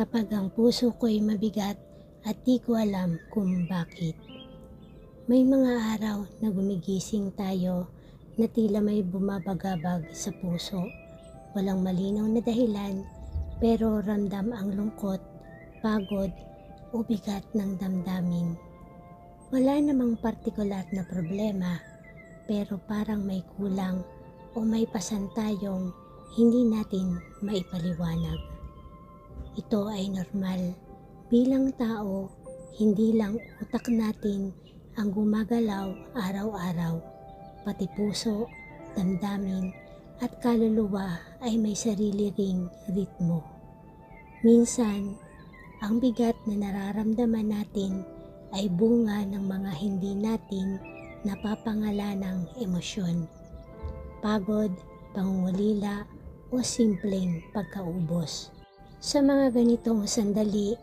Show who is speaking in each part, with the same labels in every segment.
Speaker 1: kapag ang puso ko'y mabigat at di ko alam kung bakit. May mga araw na gumigising tayo na tila may bumabagabag sa puso. Walang malinaw na dahilan pero ramdam ang lungkot, pagod o bigat ng damdamin. Wala namang partikular na problema pero parang may kulang o may pasan tayong hindi natin maipaliwanag. Ito ay normal. Bilang tao, hindi lang utak natin ang gumagalaw araw-araw. Pati puso, damdamin, at kaluluwa ay may sarili ring ritmo. Minsan, ang bigat na nararamdaman natin ay bunga ng mga hindi natin napapangalanang emosyon. Pagod, pangungulila, o simpleng pagkaubos. Sa mga ganitong sandali,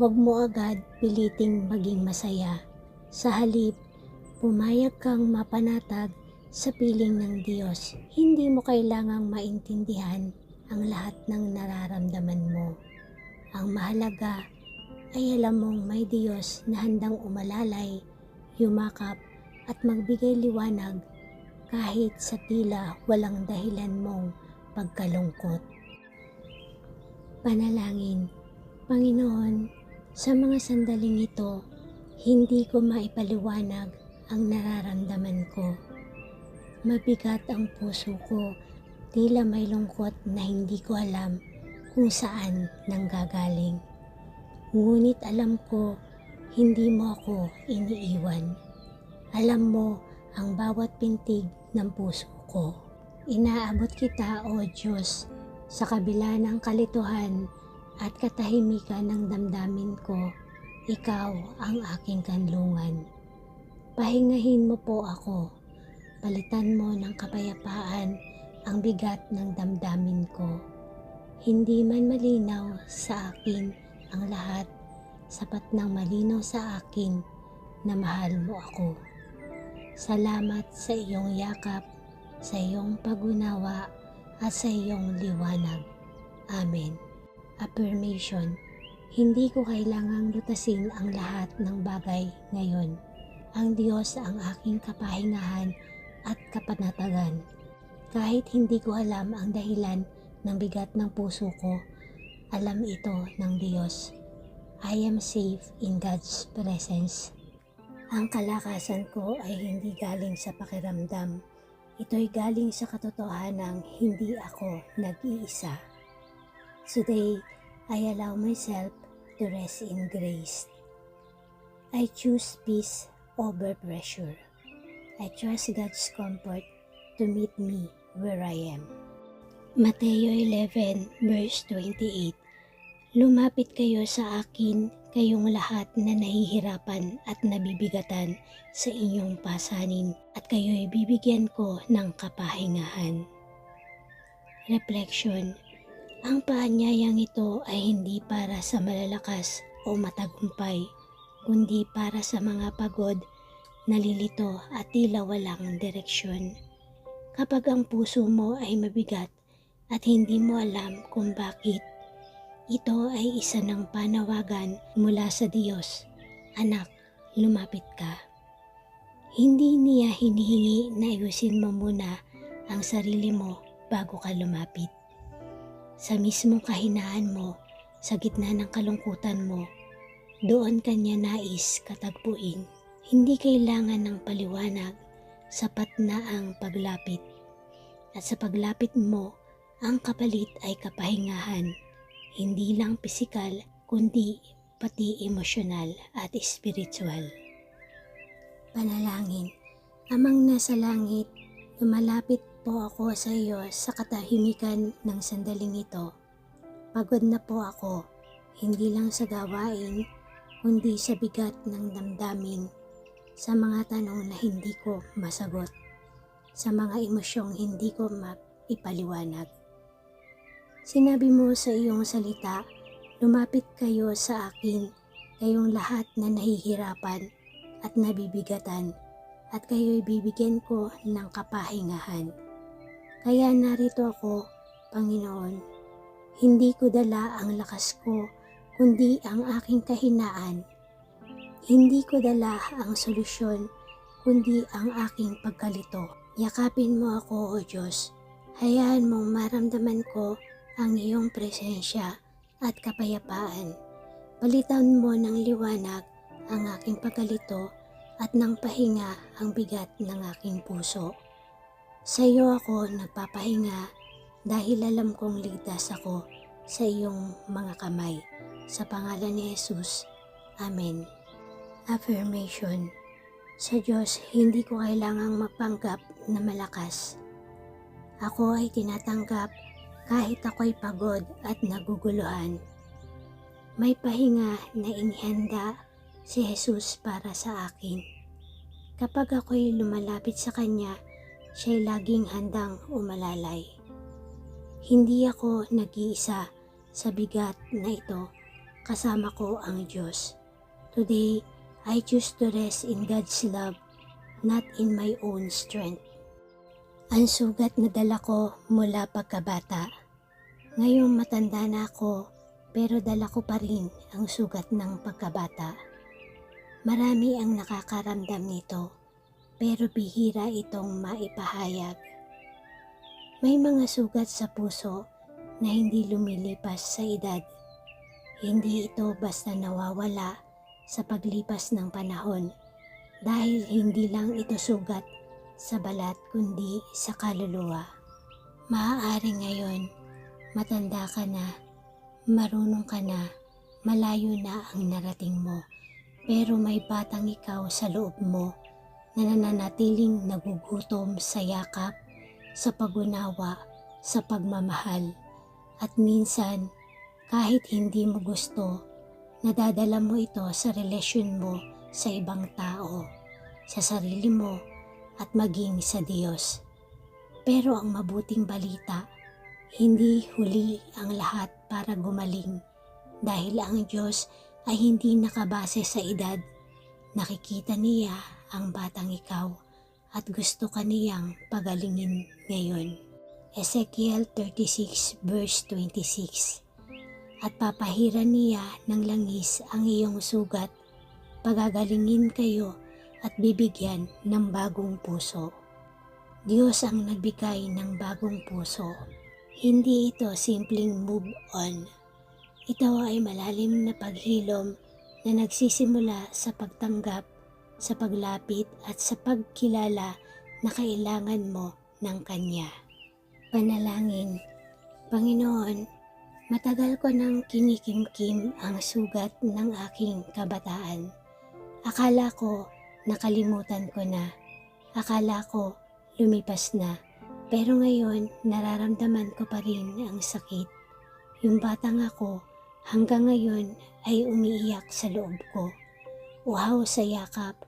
Speaker 1: huwag mo agad piliting maging masaya. Sa halip, pumayag kang mapanatag sa piling ng Diyos. Hindi mo kailangang maintindihan ang lahat ng nararamdaman mo. Ang mahalaga ay alam mong may Diyos na handang umalalay, yumakap at magbigay liwanag kahit sa tila walang dahilan mong pagkalungkot. Panalangin, Panginoon, sa mga sandaling ito, hindi ko maipaliwanag ang nararamdaman ko. Mabigat ang puso ko, tila may lungkot na hindi ko alam kung saan nanggagaling. Ngunit alam ko, hindi mo ako iniiwan. Alam mo ang bawat pintig ng puso ko. Inaabot kita, O Diyos, sa kabila ng kalituhan at katahimikan ng damdamin ko, ikaw ang aking kanlungan. Pahingahin mo po ako. Palitan mo ng kapayapaan ang bigat ng damdamin ko. Hindi man malinaw sa akin ang lahat, sapat nang malinaw sa akin na mahal mo ako. Salamat sa iyong yakap, sa iyong pagunawa, at sa iyong liwanag. Amen. Affirmation Hindi ko kailangang lutasin ang lahat ng bagay ngayon. Ang Diyos ang aking kapahingahan at kapanatagan. Kahit hindi ko alam ang dahilan ng bigat ng puso ko, alam ito ng Diyos. I am safe in God's presence. Ang kalakasan ko ay hindi galing sa pakiramdam. Ito'y galing sa katotohanang hindi ako nag-iisa. Today, I allow myself to rest in grace. I choose peace over pressure. I trust God's comfort to meet me where I am. Mateo 11 verse 28 Lumapit kayo sa akin, kayong lahat na nahihirapan at nabibigatan sa inyong pasanin at kayo'y bibigyan ko ng kapahingahan. Reflection Ang paanyayang ito ay hindi para sa malalakas o matagumpay, kundi para sa mga pagod, nalilito at tila walang direksyon. Kapag ang puso mo ay mabigat at hindi mo alam kung bakit, ito ay isa ng panawagan mula sa Diyos. Anak, lumapit ka. Hindi niya hinihingi na ayusin mo muna ang sarili mo bago ka lumapit. Sa mismong kahinaan mo, sa gitna ng kalungkutan mo, doon kanya nais katagpuin. Hindi kailangan ng paliwanag, sapat na ang paglapit. At sa paglapit mo, ang kapalit ay kapahingahan hindi lang pisikal kundi pati emosyonal at spiritual. Panalangin, Amang nasa langit, lumalapit po ako sa iyo sa katahimikan ng sandaling ito. Pagod na po ako, hindi lang sa gawain, kundi sa bigat ng damdamin, sa mga tanong na hindi ko masagot, sa mga emosyong hindi ko maipaliwanag. Sinabi mo sa iyong salita, lumapit kayo sa akin, kayong lahat na nahihirapan at nabibigatan, at kayo'y bibigyan ko ng kapahingahan. Kaya narito ako, Panginoon. Hindi ko dala ang lakas ko kundi ang aking kahinaan. Hindi ko dala ang solusyon, kundi ang aking pagkalito. Yakapin mo ako, O Diyos. Hayaan mong maramdaman ko ang iyong presensya at kapayapaan. Palitan mo ng liwanag ang aking pagkalito at ng pahinga ang bigat ng aking puso. Sa iyo ako nagpapahinga dahil alam kong ligtas ako sa iyong mga kamay. Sa pangalan ni Jesus. Amen. Affirmation Sa Diyos, hindi ko kailangang magpanggap na malakas. Ako ay tinatanggap kahit ako'y pagod at naguguluhan. May pahinga na inihanda si Jesus para sa akin. Kapag ako'y lumalapit sa Kanya, siya'y laging handang umalalay. Hindi ako nag-iisa sa bigat na ito, kasama ko ang Diyos. Today, I choose to rest in God's love, not in my own strength. Ang sugat na dala ko mula pagkabata. Ngayong matanda na ako, pero dala ko pa rin ang sugat ng pagkabata. Marami ang nakakaramdam nito, pero bihira itong maipahayag. May mga sugat sa puso na hindi lumilipas sa edad. Hindi ito basta nawawala sa paglipas ng panahon dahil hindi lang ito sugat sa balat kundi sa kaluluwa. Maaari ngayon, matanda ka na, marunong ka na, malayo na ang narating mo, pero may batang ikaw sa loob mo na nananatiling nagugutom sa yakap, sa pagunawa, sa pagmamahal. At minsan, kahit hindi mo gusto, nadadala mo ito sa relasyon mo sa ibang tao, sa sarili mo, at maging sa Diyos. Pero ang mabuting balita, hindi huli ang lahat para gumaling dahil ang Diyos ay hindi nakabase sa edad. Nakikita niya ang batang ikaw at gusto ka niyang pagalingin ngayon. Ezekiel 36 verse 26 At papahiran niya ng langis ang iyong sugat, pagagalingin kayo at bibigyan ng bagong puso. Diyos ang nagbigay ng bagong puso. Hindi ito simpleng move on. Ito ay malalim na paghilom na nagsisimula sa pagtanggap, sa paglapit at sa pagkilala na kailangan mo ng Kanya. Panalangin, Panginoon, matagal ko nang kinikimkim ang sugat ng aking kabataan. Akala ko nakalimutan ko na. Akala ko lumipas na. Pero ngayon nararamdaman ko pa rin ang sakit. Yung batang ako hanggang ngayon ay umiiyak sa loob ko. Uhaw sa yakap,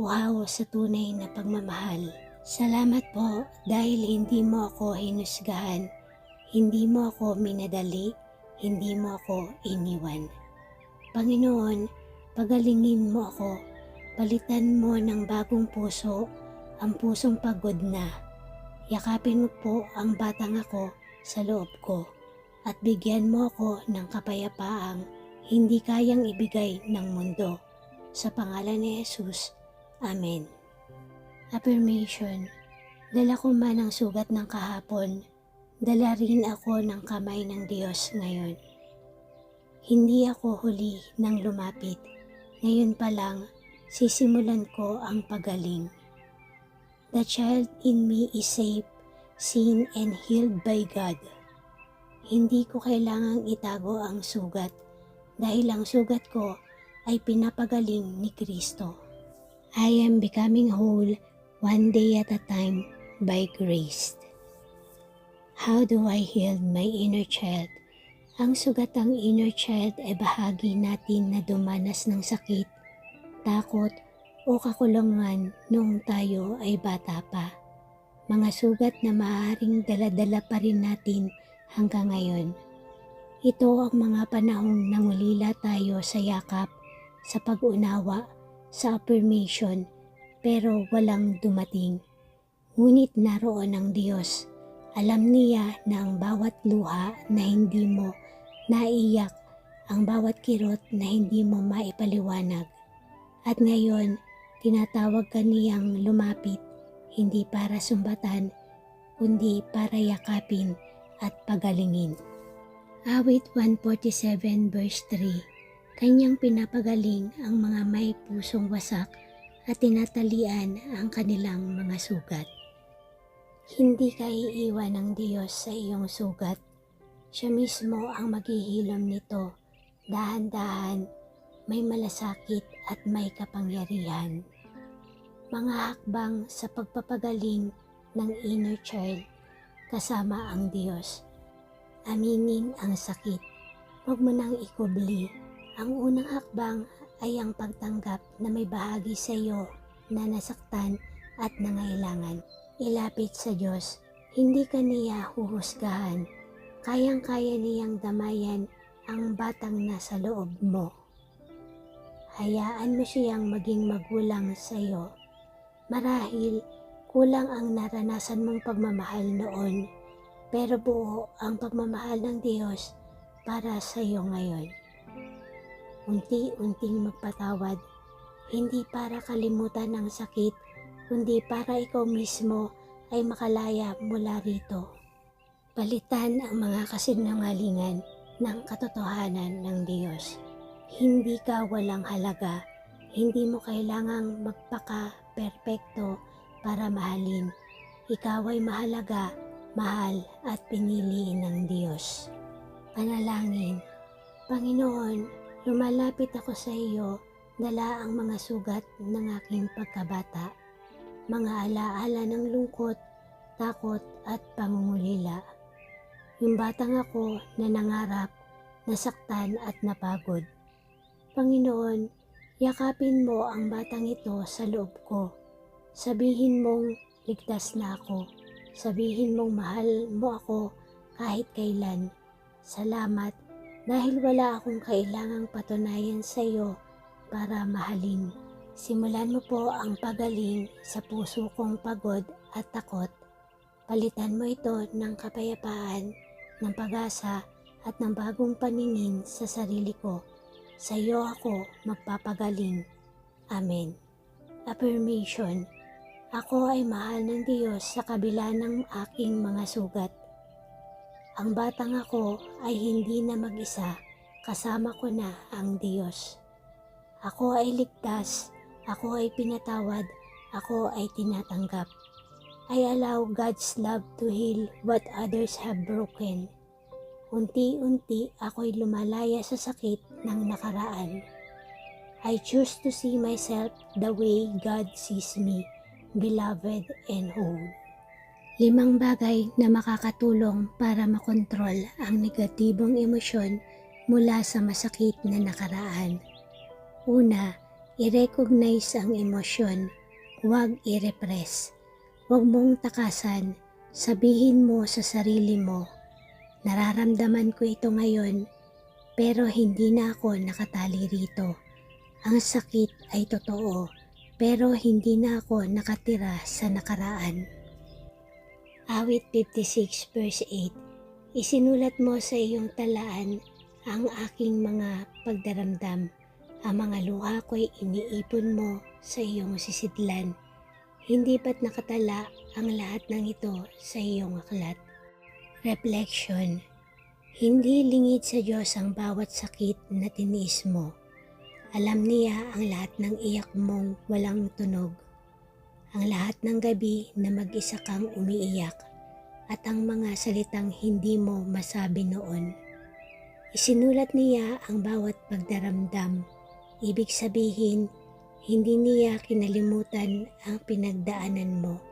Speaker 1: uhaw sa tunay na pagmamahal. Salamat po dahil hindi mo ako hinusgahan, hindi mo ako minadali, hindi mo ako iniwan. Panginoon, pagalingin mo ako, palitan mo ng bagong puso ang pusong pagod na. Yakapin mo po ang batang ako sa loob ko at bigyan mo ako ng kapayapaang hindi kayang ibigay ng mundo. Sa pangalan ni Jesus, Amen. Affirmation Dala ko man ang sugat ng kahapon, dala rin ako ng kamay ng Diyos ngayon. Hindi ako huli nang lumapit, ngayon pa lang sisimulan ko ang pagaling. The child in me is safe, seen and healed by God. Hindi ko kailangang itago ang sugat dahil ang sugat ko ay pinapagaling ni Kristo. I am becoming whole one day at a time by grace. How do I heal my inner child? Ang sugatang inner child ay bahagi natin na dumanas ng sakit, takot, o kakulungan noong tayo ay bata pa. Mga sugat na maaaring daladala pa rin natin hanggang ngayon. Ito ang mga panahong nangulila tayo sa yakap, sa pag-unawa, sa affirmation, pero walang dumating. Ngunit naroon ang Diyos. Alam niya na ang bawat luha na hindi mo naiyak ang bawat kirot na hindi mo maipaliwanag. At ngayon, tinatawag ka niyang lumapit, hindi para sumbatan, kundi para yakapin at pagalingin. Awit 147 verse 3 Kanyang pinapagaling ang mga may pusong wasak at tinatalian ang kanilang mga sugat. Hindi ka iiwan ng Diyos sa iyong sugat. Siya mismo ang maghihilom nito. Dahan-dahan, may malasakit at may kapangyarihan. Mga hakbang sa pagpapagaling ng inner child kasama ang Diyos. Aminin ang sakit. Huwag mo nang ikubli. Ang unang hakbang ay ang pagtanggap na may bahagi sa iyo na nasaktan at nangailangan. Ilapit sa Diyos. Hindi ka niya huhusgahan. Kayang-kaya niyang damayan ang batang nasa loob mo. Hayaan mo siyang maging magulang sa iyo. Marahil kulang ang naranasan mong pagmamahal noon, pero buo ang pagmamahal ng Diyos para sa iyo ngayon. Unti-unting magpatawad, hindi para kalimutan ang sakit, kundi para ikaw mismo ay makalaya mula rito. Palitan ang mga kasinungalingan ng katotohanan ng Diyos. Hindi ka walang halaga. Hindi mo kailangang magpaka-perpekto para mahalin. Ikaw ay mahalaga, mahal at pinili ng Diyos. Panalangin. Panginoon, lumalapit ako sa iyo, dala ang mga sugat ng aking pagkabata. Mga alaala ng lungkot, takot at pangungulila. Yung batang ako na nangarap, nasaktan at napagod. Panginoon, yakapin mo ang batang ito sa loob ko. Sabihin mong ligtas na ako. Sabihin mong mahal mo ako kahit kailan. Salamat dahil wala akong kailangang patunayan sa iyo para mahalin. Simulan mo po ang pagaling sa puso kong pagod at takot. Palitan mo ito ng kapayapaan, ng pag-asa at ng bagong paningin sa sarili ko. Sa iyo ako magpapagaling. Amen. Affirmation. Ako ay mahal ng Diyos sa kabila ng aking mga sugat. Ang batang ako ay hindi na mag-isa, kasama ko na ang Diyos. Ako ay ligtas, ako ay pinatawad, ako ay tinatanggap. I allow God's love to heal what others have broken. Unti-unti ako'y lumalaya sa sakit ng nakaraan. I choose to see myself the way God sees me, beloved and whole. Limang bagay na makakatulong para makontrol ang negatibong emosyon mula sa masakit na nakaraan. Una, i-recognize ang emosyon, huwag i-repress. Huwag mong takasan, sabihin mo sa sarili mo, nararamdaman ko ito ngayon, pero hindi na ako nakatali rito. Ang sakit ay totoo, pero hindi na ako nakatira sa nakaraan. Awit 56 verse 8 Isinulat mo sa iyong talaan ang aking mga pagdaramdam. Ang mga luha ko'y iniipon mo sa iyong sisidlan. Hindi ba't nakatala ang lahat ng ito sa iyong aklat? Reflection Hindi lingid sa Diyos ang bawat sakit na tiniis mo. Alam niya ang lahat ng iyak mong walang tunog. Ang lahat ng gabi na mag-isa kang umiiyak at ang mga salitang hindi mo masabi noon. Isinulat niya ang bawat pagdaramdam. Ibig sabihin, hindi niya kinalimutan ang pinagdaanan mo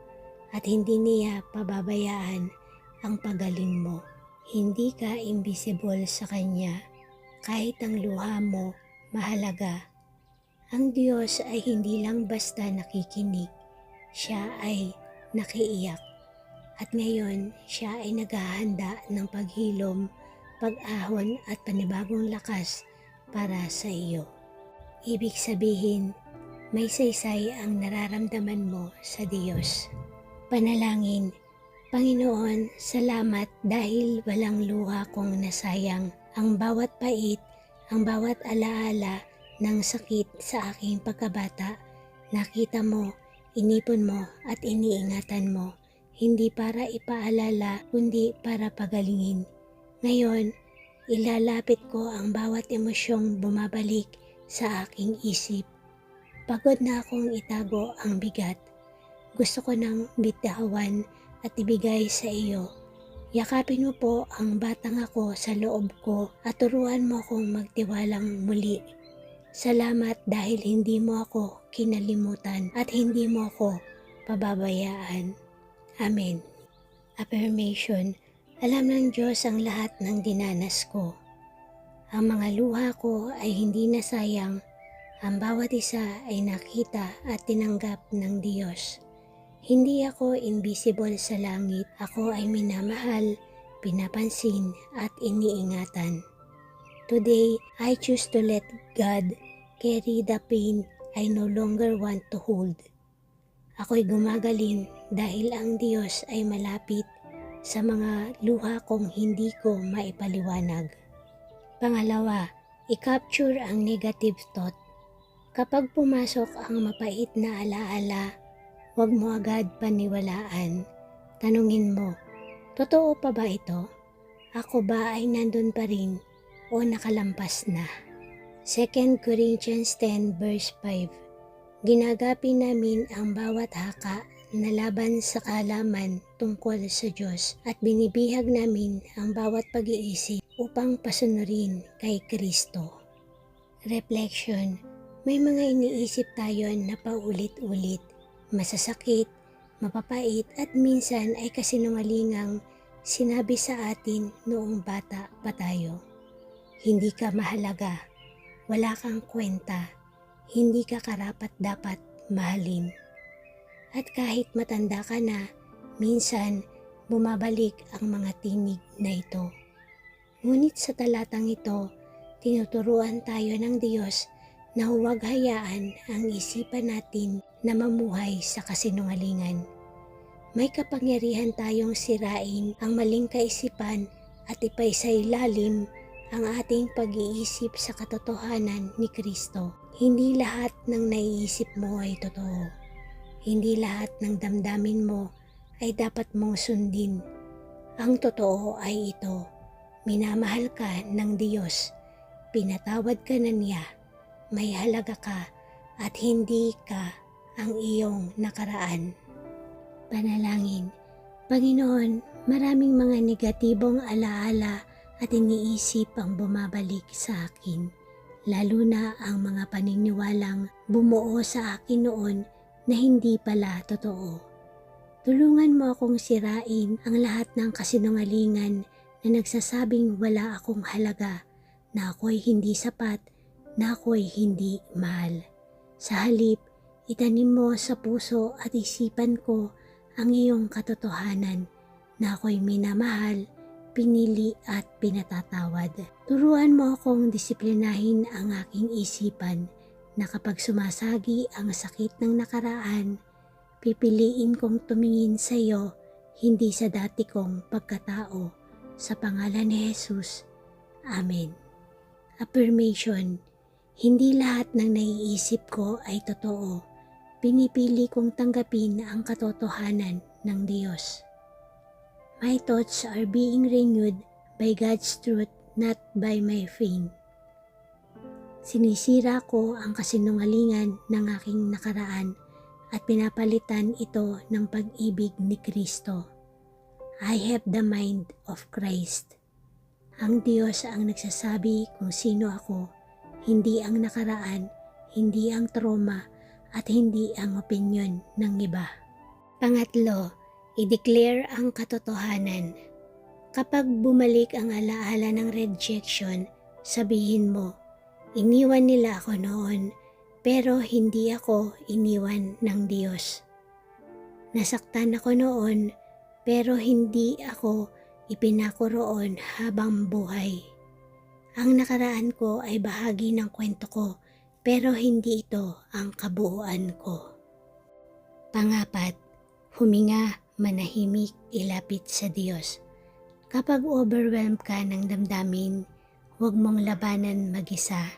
Speaker 1: at hindi niya pababayaan ang pagaling mo. Hindi ka invisible sa Kanya kahit ang luha mo mahalaga. Ang Diyos ay hindi lang basta nakikinig, siya ay nakiiyak. At ngayon, siya ay naghahanda ng paghilom, pag-ahon at panibagong lakas para sa iyo. Ibig sabihin, may saysay ang nararamdaman mo sa Diyos. Panalangin, Panginoon, salamat dahil walang luha kong nasayang ang bawat pait ang bawat alaala ng sakit sa aking pagkabata. Nakita mo, inipon mo at iniingatan mo. Hindi para ipaalala kundi para pagalingin. Ngayon, ilalapit ko ang bawat emosyong bumabalik sa aking isip. Pagod na akong itago ang bigat. Gusto ko nang bitawan at ibigay sa iyo. Yakapin mo po ang batang ako sa loob ko at turuan mo akong magtiwalang muli. Salamat dahil hindi mo ako kinalimutan at hindi mo ako pababayaan. Amen. Affirmation, alam ng Diyos ang lahat ng dinanas ko. Ang mga luha ko ay hindi nasayang, ang bawat isa ay nakita at tinanggap ng Diyos. Hindi ako invisible sa langit, ako ay minamahal, pinapansin at iniingatan. Today, I choose to let God carry the pain I no longer want to hold. Ako'y gumagaling dahil ang Diyos ay malapit sa mga luha kong hindi ko maipaliwanag. Pangalawa, i-capture ang negative thought. Kapag pumasok ang mapait na alaala, huwag mo agad paniwalaan. Tanungin mo, totoo pa ba ito? Ako ba ay nandun pa rin o nakalampas na? 2 Corinthians 10 verse 5 Ginagapi namin ang bawat haka na laban sa kalaman tungkol sa Diyos at binibihag namin ang bawat pag-iisip upang pasunurin kay Kristo. Reflection May mga iniisip tayo na paulit-ulit, masasakit, mapapait at minsan ay kasinungalingang sinabi sa atin noong bata pa tayo. Hindi ka mahalaga, wala kang kwenta, hindi ka karapat dapat mahalin. At kahit matanda ka na, minsan bumabalik ang mga tinig na ito. Ngunit sa talatang ito, tinuturuan tayo ng Diyos na huwag hayaan ang isipan natin na mamuhay sa kasinungalingan. May kapangyarihan tayong sirain ang maling kaisipan at ipaisay lalim ang ating pag-iisip sa katotohanan ni Kristo. Hindi lahat ng naiisip mo ay totoo. Hindi lahat ng damdamin mo ay dapat mong sundin. Ang totoo ay ito. Minamahal ka ng Diyos. Pinatawad ka na niya. May halaga ka at hindi ka ang iyong nakaraan. Panalangin. Panginoon, maraming mga negatibong alaala at iniisip ang bumabalik sa akin. Lalo na ang mga paniniwalang bumuo sa akin noon na hindi pala totoo. Tulungan mo akong sirain ang lahat ng kasinungalingan na nagsasabing wala akong halaga, na ako'y hindi sapat, na ako'y hindi mahal. Sa halip, itanim mo sa puso at isipan ko ang iyong katotohanan na ako'y minamahal, pinili at pinatatawad. Turuan mo akong disiplinahin ang aking isipan na kapag sumasagi ang sakit ng nakaraan, pipiliin kong tumingin sa iyo hindi sa dati kong pagkatao. Sa pangalan ni Jesus. Amen. Affirmation Hindi lahat ng naiisip ko ay totoo. Pinipili kong tanggapin ang katotohanan ng Diyos. My thoughts are being renewed by God's truth, not by my fame. Sinisira ko ang kasinungalingan ng aking nakaraan at pinapalitan ito ng pag-ibig ni Kristo. I have the mind of Christ. Ang Diyos ang nagsasabi kung sino ako, hindi ang nakaraan, hindi ang trauma, at hindi ang opinyon ng iba. Pangatlo, i-declare ang katotohanan. Kapag bumalik ang alaala ng rejection, sabihin mo, iniwan nila ako noon, pero hindi ako iniwan ng Diyos. Nasaktan ako noon, pero hindi ako ipinakoroon habang buhay. Ang nakaraan ko ay bahagi ng kwento ko, pero hindi ito ang kabuuan ko. Pangapat, huminga, manahimik, ilapit sa Diyos. Kapag overwhelmed ka ng damdamin, Huwag mong labanan mag-isa.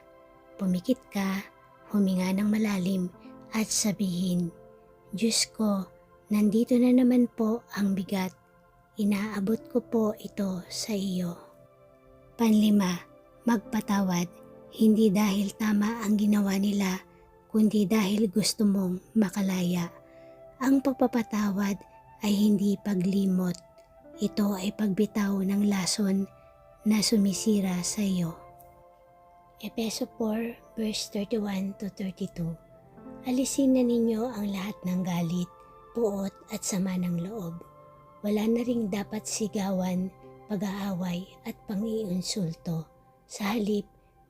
Speaker 1: Pumikit ka, huminga ng malalim at sabihin, Diyos ko, nandito na naman po ang bigat. Inaabot ko po ito sa iyo. Panlima, magpatawad. Hindi dahil tama ang ginawa nila, kundi dahil gusto mong makalaya. Ang pagpapatawad ay hindi paglimot. Ito ay pagbitaw ng lason na sumisira sa iyo. Epeso 4 verse 31 to 32 Alisin na ninyo ang lahat ng galit, puot at sama ng loob. Wala na ring dapat sigawan, pag-aaway at pangiinsulto. Sa halip,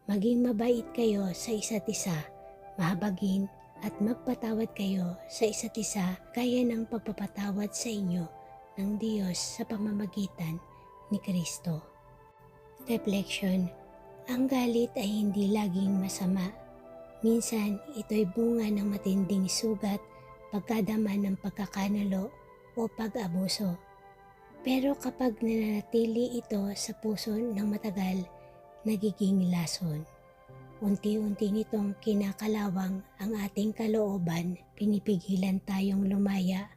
Speaker 1: maging mabait kayo sa isa't isa, mahabagin at magpatawad kayo sa isa't isa kaya ng pagpapatawad sa inyo ng Diyos sa pamamagitan ni Kristo. Reflection Ang galit ay hindi laging masama. Minsan, ito'y bunga ng matinding sugat, pagkadama ng pagkakanalo o pag-abuso. Pero kapag nananatili ito sa puso ng matagal, nagiging lason. Unti-unti nitong kinakalawang ang ating kalooban, pinipigilan tayong lumaya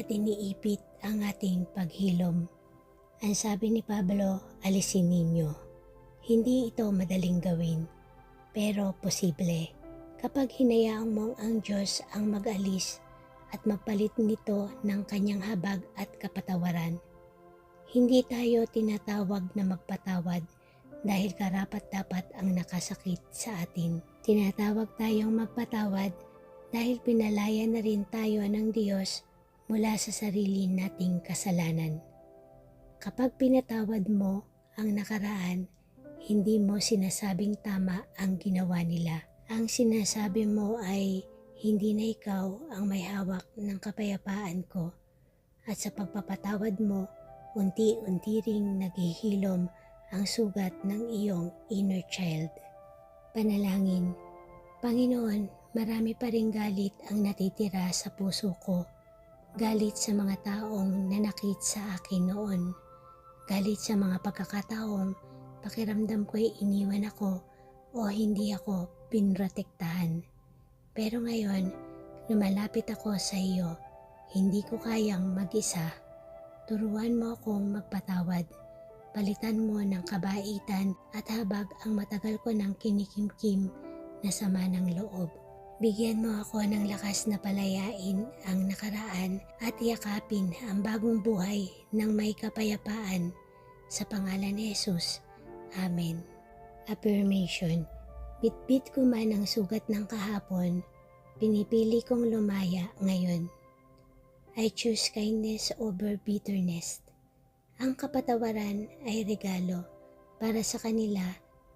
Speaker 1: at iniipit ang ating paghilom. Ang sabi ni Pablo, alisin ninyo. Hindi ito madaling gawin, pero posible kapag hinayaan mong ang Diyos ang mag-alis at magpalit nito ng kanyang habag at kapatawaran. Hindi tayo tinatawag na magpatawad dahil karapat dapat ang nakasakit sa atin. Tinatawag tayong magpatawad dahil pinalaya na rin tayo ng Diyos mula sa sarili nating kasalanan. Kapag pinatawad mo ang nakaraan, hindi mo sinasabing tama ang ginawa nila. Ang sinasabi mo ay hindi na ikaw ang may hawak ng kapayapaan ko. At sa pagpapatawad mo, unti-unti ring naghihilom ang sugat ng iyong inner child. Panalangin, Panginoon, marami pa ring galit ang natitira sa puso ko. Galit sa mga taong nanakit sa akin noon. Galit sa mga pagkakataong pakiramdam ko ay iniwan ako o hindi ako pinrotektahan. Pero ngayon, lumalapit ako sa iyo. Hindi ko kayang mag-isa. Turuan mo akong magpatawad. Palitan mo ng kabaitan at habag ang matagal ko ng kinikimkim na sama ng loob. Bigyan mo ako ng lakas na palayain ang nakaraan at yakapin ang bagong buhay ng may kapayapaan. Sa pangalan ni Jesus. Amen. Affirmation Bitbit ko man ang sugat ng kahapon, pinipili kong lumaya ngayon. I choose kindness over bitterness. Ang kapatawaran ay regalo para sa kanila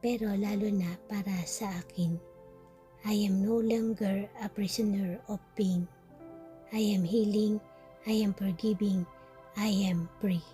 Speaker 1: pero lalo na para sa akin. I am no longer a prisoner of pain. I am healing, I am forgiving, I am free.